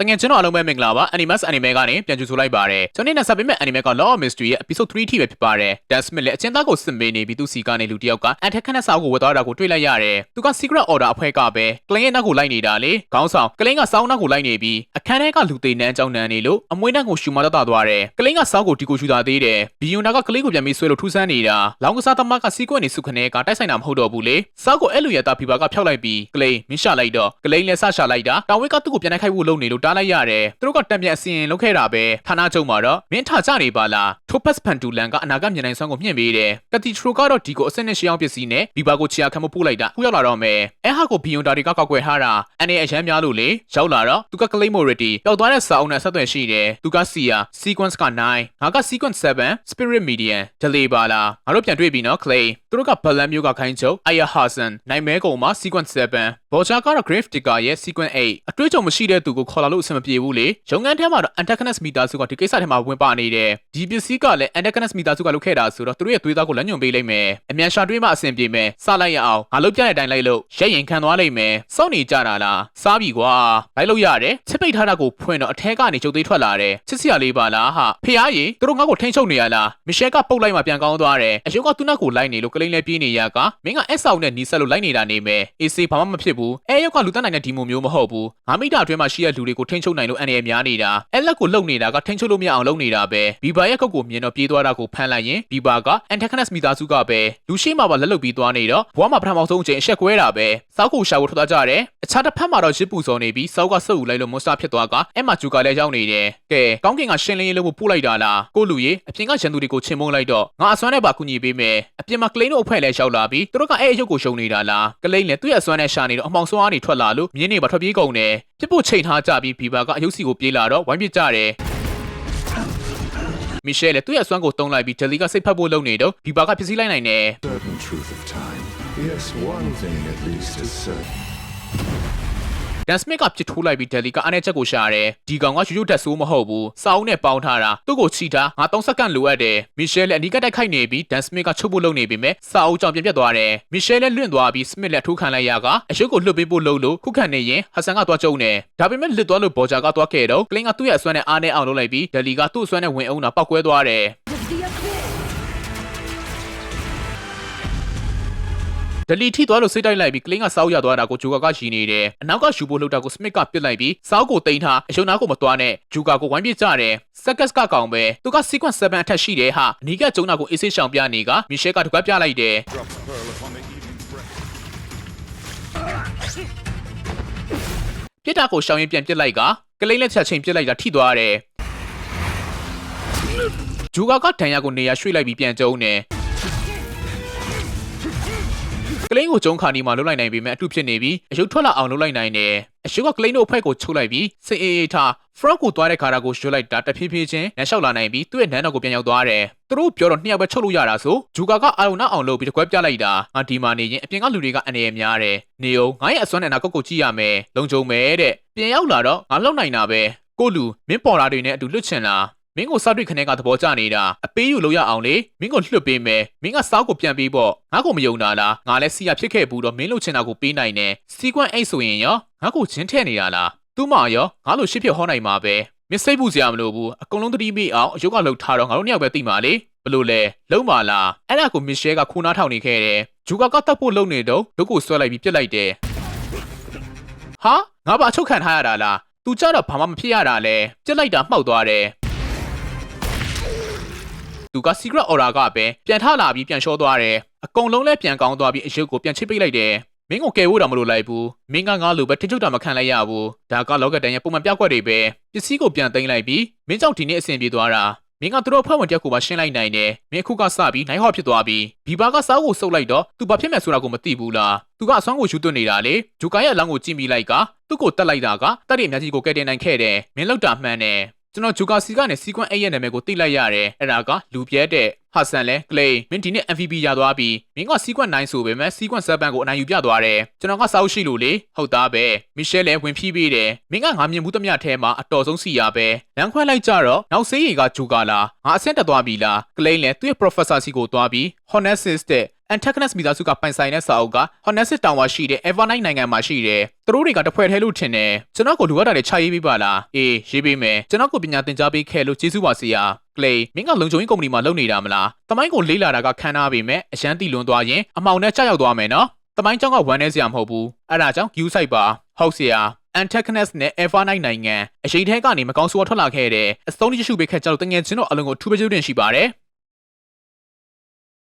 တငယ်ချင်းတို့အားလုံးပဲမင်္ဂလာပါ Animus Anime ကနေပြန်ကြိုဆိုလိုက်ပါရစေကျွန်တော်နဲ့ဆက်ပေးမဲ့ Anime က Law of Mystery ရဲ့ Episode 3ထိပဲဖြစ်ပါတယ် Dan Smith လည်းအချင်းသားကိုစစ်မေးနေပြီးသူစီကနေလူတစ်ယောက်က Attack နဲ့စာအုပ်ကိုဝတ်သွားတာကိုတွေ့လိုက်ရတယ်သူက Secret Order အဖွဲ့ကပဲ Clan ရဲ့နောက်ကိုလိုက်နေတာလေခေါင်းဆောင် Clan ကစောင်းနောက်ကိုလိုက်နေပြီးအခန်းထဲကလူသိန်းနှန်းကြောင်းနှန်းနေလို့အမွေးနှန်းကိုရှူမတတ်သွားတယ် Clan ကစောင်းကိုဒီကိုရှူတာသေးတယ်ဘီယွန်နာက Clan ကိုပြန်ပြီးဆွဲလို့ထူးဆန်းနေတာလောင်းကစားသမားက Secret နေစုခနဲကတိုက်ဆိုင်တာမဟုတ်တော့ဘူးလေစောင်းကိုအဲ့လိုရတာဖီဘာကဖျောက်လိုက်ပြီး Clan မင်းရှာလိုက်တော့ Clan လည်းဆရှာလိုက်တာတောင်ဝဲကသူ့ကိုပြန်နိုင်ခိုက်ဖို့လုပ်နေလို့တားလိုက်ရတယ်သူတို့ကတံပြန်အစီရင်လုပ်ခဲ့တာပဲဌာနချုပ်မှာတော့မင်းထကြနေပါလား ထိုပက်ဖန်တူလန်ကအနာဂတ်မြန်နိုင်ဆွမ်းကိုမြင့်ပေးတယ်ကတီထရိုကတော့ဒီကိုအစနစ်ရှေးအောင်ပစ္စည်းနဲ့ဘီဘာကိုချီယာခံမပို့လိုက်တာခုရောက်လာတော့မယ်အဲဟာကိုဘီယွန်တာတွေကကောက်ွယ်ထားတာအနေအရန်များလို့လေရောက်လာတော့သူက claim morality ပျောက်သွားတဲ့စာအုပ်နဲ့ဆက်သွယ်ရှိတယ်သူကစီယာ sequence က9ငါက sequence 7 spirit median delay ပါလားငါတို့ပြန်တွေ့ပြီနော် clay သူတို့ကဘလန်မျိုးကခိုင်းချုပ် aya hasan နိုင်မဲကုံမှာ sequence 7ဘော်ချာကတော့ grave digger ရဲ့ sequence 8အတွေ့အကြုံမရှိတဲ့သူကိုခေါ်လာလို့အဆင်မပြေဘူးလေရုံငန်းထဲမှာတော့ antagonist meter စုကဒီကိစ္စထဲမှာဝင်ပါနေတယ်ဒီပစ္စည်းကလည်း antagonist meter စုကလုပ်ခဲ့တာဆိုတော့သူတို့ရဲ့သွေးသားကိုလက်ညွန်ပေးလိုက်မယ်အမြန်ရှာတွေးမှအဆင်ပြေမယ်စလိုက်ရအောင်ငါလုပ်ပြတဲ့အတိုင်းလိုက်လို့ရက်ရင်ခံသွားလိုက်မယ်စောင့်နေကြတာလားစားပြီကွာလိုက်လို့ရတယ်ချစ်ပိတ်ထားတာကိုဖွင့်တော့အထဲကနေကျုပ်သေးထွက်လာတယ်ချစ်စရာလေးပါလားဟာဖေအားကြီးသူတို့ငါ့ကိုထိန်းချုပ်နေရလားမီရှယ်ကပုတ်လိုက်မှပြန်ကောင်းသွားတယ်အယုတ်ကသူ့နောက်ကိုလိုက်နေလို့ကလိန်လဲပြေးနေရကမင်းက S ဆောင်နဲ့နီးဆက်လို့လိုက်နေတာနေမယ်အေးစေးဘာမှမဖြစ်ဘူးအဲရုပ်ကလူတက်နိုင်တဲ့ဒီမိုမျိုးမဟုတ်ဘူးငါမိတာအတွင်းမှာရှိတဲ့လူတွေကိုထိန်းချုပ်နိုင်လို့အနေရများနေတာအဲလက်ကိုလှုပ်နေတာကထိန်းချုပ်လို့မရအောင်လုပ်နေတာပဲဘီဘာရဲ့ကုတ်ကိုမြင်တော့ပြေးသွားတာကိုဖမ်းလိုက်ရင်ဘီဘာက antagonist မိသားစုကပဲလူရှိမှပါလက်လုတ်ပြီးသွားနေတော့ဘွားမှာပထမဆုံးအချိန်အဆက်ကွဲတာပဲစောက်ကိုရှာဖို့ထွက်သွားကြတယ်အခြားတစ်ဖက်မှာတော့ရစ်ပူစော်နေပြီးစောက်ကဆုပ်ယူလိုက်လို့မွန်စတာဖြစ်သွားကအဲမှာဂျူကလည်းရောက်နေတယ်ကဲကောင်းကင်ကရှင်းလင်းရေးလို့ပို့လိုက်တာလားကိုလူကြီးအပြင်ကရန်သူတွေကိုချင်းမုန်းလိုက်တော့ငါအစွမ်းနဲ့ပါကူညီပေးမယ်အပြင်မှာကလိန်တို့အဖွဲ့လည်းရောက်လာပြီးသူတို့ကအဲအရုပ်ကိုရှုံနေတာလားကလိန်လည်းသူ့ရဲ့အစွမ်းနဲ့ရှာနေတော့အမောင်စွမ်းအားနေထွက်လာလို့မြင်းနေပါထွက်ပြေးကုန်တယ်ပြစ်ဖို့ချိန်ထားကြပြီးဘီဘာကအယုတ်စီကိုပြေးလာတော့ဝိုင်းပစ်ကြတယ် မီရှယ်လည်းသူ့ရဲ့အစွမ်းကိုတုံးလိုက်ပြီးဂျယ်လီကစိတ်ဖက်ဖို့လုပ်နေတော့ဘီဘာကဖြစ်စည်းလိုက်နိုင်တယ် certain truth of time. Yes, one thing at least is certain. ဒန်စမစ်ကပြစ်ထိုးလိုက်ပြီးဒယ်လီကအားနဲ့ချက်ကိုရှာရတယ်ဒီကောင်ကယူယူတက်ဆိုးမဟုတ်ဘူးစာအုပ်နဲ့ပေါင်းထားတာသူ့ကိုချီထားငါ3စက္ကန့်လိုအပ်တယ်မီရှယ်လည်းအနီးကတိုက်ခိုက်နေပြီးဒန်စမစ်ကချုပ်ဖို့လုပ်နေပြီမဲ့စာအုပ်ကြောင့်ပြပြတ်သွားတယ်မီရှယ်လည်းလွင့်သွားပြီးစမစ်လည်းထိုးခံလိုက်ရကအရုပ်ကိုလွတ်ပေးဖို့လုပ်လို့ခုခံနေရင်ဟဆန်ကသွားကျုံတယ်ဒါပေမဲ့လစ်သွားလို့ဘော်ဂျာကသွားခဲ့တော့ကလင်းကသူ့ရဲ့အစွမ်းနဲ့အားနဲ့အောင်လုပ်လိုက်ပြီးဒယ်လီကသူ့အစွမ်းနဲ့ဝင်အောင်တာပောက်ကွဲသွားတယ် ဒလီထိသွားလို့စိတ်တိုက်လိုက်ပြီးကလင်းကစောက်ရသွားတာကိုဂျူကာကရှီနေတယ်အနောက်ကရှူဖို့လှုပ်တာကိုစမစ်ကပစ်လိုက်ပြီးစောက်ကိုတိန်ထားအယုံနာကိုမသွားနဲ့ဂျူကာကိုဝိုင်းပစ်ကြတယ်ဆက်ကတ်ကကောင်ပဲသူက sequence 7အထက်ရှိတယ်ဟာအနီးကကျုံနာကိုအေးဆေးရှောင်ပြနေကမီရှယ်ကတကွက်ပြလိုက်တယ် Drops pearl upon the evening breath. ပြစ်တာကိုရှောင်ရင်ပြန်ပစ်လိုက်ကကလိန်လက်ချက်ချင်းပစ်လိုက်တာထိသွားတယ်ဂျူကာကဒဏ်ရာကိုနေရာရွှေ့လိုက်ပြီးပြန်ကျုံတယ် လိန်ကိုကျုံခါနီမှာလှုပ်လိုက်နိုင်ပေမဲ့အထုဖြစ်နေပြီးအယုတ်ထွက်လာအောင်လှုပ်လိုက်နိုင်တယ်အရှုကကလိန်တို့အဖွဲ့ကိုချုပ်လိုက်ပြီးစိတ်အေးအေးထား frog ကိုသွားတဲ့ခါတာကိုရွှေ့လိုက်တာတဖြည်းဖြည်းချင်းလမ်းလျှောက်လာနိုင်ပြီးသူ့ရဲ့နန်းတော်ကိုပြန်ရောက်သွားတယ်သူတို့ပြောတော့နှစ်ယောက်ပဲချုပ်လို့ရတာဆိုဂျူကာကအာရုံနောက်အောင်လုပ်ပြီးတကွက်ပြလိုက်တာငါဒီမှာနေရင်အပြင်ကလူတွေကအန္တရာယ်များတယ်နေအောင်ငါရဲ့အစွမ်းနဲ့နာကုတ်ကိုကြည့်ရမယ်လုံခြုံမယ်တဲ့ပြန်ရောက်လာတော့ငါလှုပ်နိုင်တာပဲကိုလူမင်းပေါ်လာတွေနဲ့အတူလွတ်ချင်လား မင်းကိုစားတွေ့ခနဲ့ကသဘောကျနေတာအပေးယူလို့ရအောင်လေမင်းကိုလွှတ်ပေးမယ်မင်းကစားကိုပြန်ပေးပေါ့ငါကိုမယုံတာလားငါလည်းစီရဖြစ်ခဲ့ဘူးတော့မင်းလို့ချင်တာကိုပေးနိုင်တယ်စီကွန့်အိတ်ဆိုရင်ရောငါကိုချင်းထဲ့နေတာလားသူ့မရောငါလို့ရှစ်ဖြစ်ဟောနိုင်မှာပဲမင်းစိတ်ပူစရာမလိုဘူးအကုန်လုံးသတိမိအောင်အယုတ်ကလှုပ်ထားတော့ငါတို့နှစ်ယောက်ပဲသိမှာလေဘလို့လဲလုံးပါလားအဲ့ဒါကိုမစ်ရှဲကခိုးနားထောင်နေခဲ့တယ်ဂျူကာကတတ်ဖို့လုပ်နေတော့ဒုတ်ကိုဆွဲလိုက်ပြီးပြစ်လိုက်တယ်ဟာငါပါအချုပ်ခံထားရတာလားသူကြတော့ဘာမှမဖြစ်ရတာလဲပြစ်လိုက်တာမှောက်သွားတယ် သူက secret order ကပဲပြန်ထလာပြီးပြန်လျှောသွားတယ်အကုန်လုံးလည်းပြန်ကောင်းသွားပြီးအရုပ်ကိုပြန်ချိတ်ပိတ်လိုက်တယ်မင်းကိုကယ်ဖို့တော့မလိုလိုက်ဘူးမင်းကငါလိုပဲထိချုပ်တာမခံလိုက်ရဘူးဒါကလောကတန်ရဲ့ပုံမှန်ပြောက်ကွက်တွေပဲပစ္စည်းကိုပြန်သိမ်းလိုက်ပြီးမင်းကြောင့်ဒီနေ့အဆင်ပြေသွားတာမင်းကသူတို့အဖွဲ့ဝင်တယောက်ကိုပါရှင်းလိုက်နိုင်တယ်မင်းအခုကစပြီးနိုင်ဟော့ဖြစ်သွားပြီးဘီဘာကစားကိုစုပ်လိုက်တော့သူဘာဖြစ်မယ်ဆိုတာကိုမသိဘူးလားသူကအဆွမ်းကိုရှူသွတ်နေတာလေဂျူကာရဲ့အလောင်းကိုကြည့်မိလိုက်ကသူ့ကိုတက်လိုက်တာကတက်ရီအများကြီးကိုကယ်တင်နိုင်ခဲ့တယ်မင်းလောက်တာမှန်တယ် ကျွန်တော်ဂျူကာစီကနေစီကွန့်အိတ်ရဲ့နာမည်ကိုသိလိုက်ရတယ်အဲ့ဒါကလူပြဲတဲ့ဟာဆန်လဲကလေးမင်းဒီနေ့ MVP ရသွားပြီမင်းကစီကွန့်9ဆိုပေမဲ့စီကွန့်7ကိုအနိုင်ယူပြသွားတယ်ကျွန်တော်ကစောက်ရှိလို့လေဟုတ်သားပဲမီရှယ်လည်းဝင်ဖြီးပေးတယ်မင်းကငါမြင်မှုသမျှထဲမှာအတော်ဆုံးစီရပဲလမ်းခွဲလိုက်ကြတော့နောက်ဆေးရီကဂျူကာလာငါအဆင့်တက်သွားပြီလားကလေးလည်းသူ့ရဲ့ professor စီကိုသွားပြီး Honesis တဲ့ Antagonist မိသားစုကပိုင်ဆိုင်တဲ့စာအုပ်က Honest Tower ရှိတဲ့ Evernight နိုင်ငံမှာရှိတယ်။သူတို့တွေကတစ်ဖွဲ့ထဲလို့ထင်တယ်။ကျွန်တော်ကိုလိုအပ်တာတွေချရေးပေးပါလား။အေးရေးပေးမယ်။ကျွန်တော်ကိုပညာသင်ကြားပေးခဲ့လို့ကျေးဇူးပါဆရာ။ Clay မင်းကလုံချုံရေးကုမ္ပဏီမှာလုပ်နေတာမလား။တမိုင်းကိုလေးလာတာကခံနာပေမဲ့အရန်တီလွန်သွားရင်အမောင်နဲ့ကြောက်ရောက်သွားမယ်နော်။တမိုင်းကျောင်းကဝမ်းနေစရာမဟုတ်ဘူး။အဲ့ဒါကြောင့် view site ပါ။ဟုတ်ဆရာ။ Antagonist နဲ့ Evernight နိုင်ငံအရေးထဲကနေမကောင်းဆိုးထွက်လာခဲ့တဲ့အစုံတရရှိပေးခဲ့ကြလို့တငယ်ချင်းတို့အလုံးကိုထူးပကျူးတင်ရှိပါတယ်။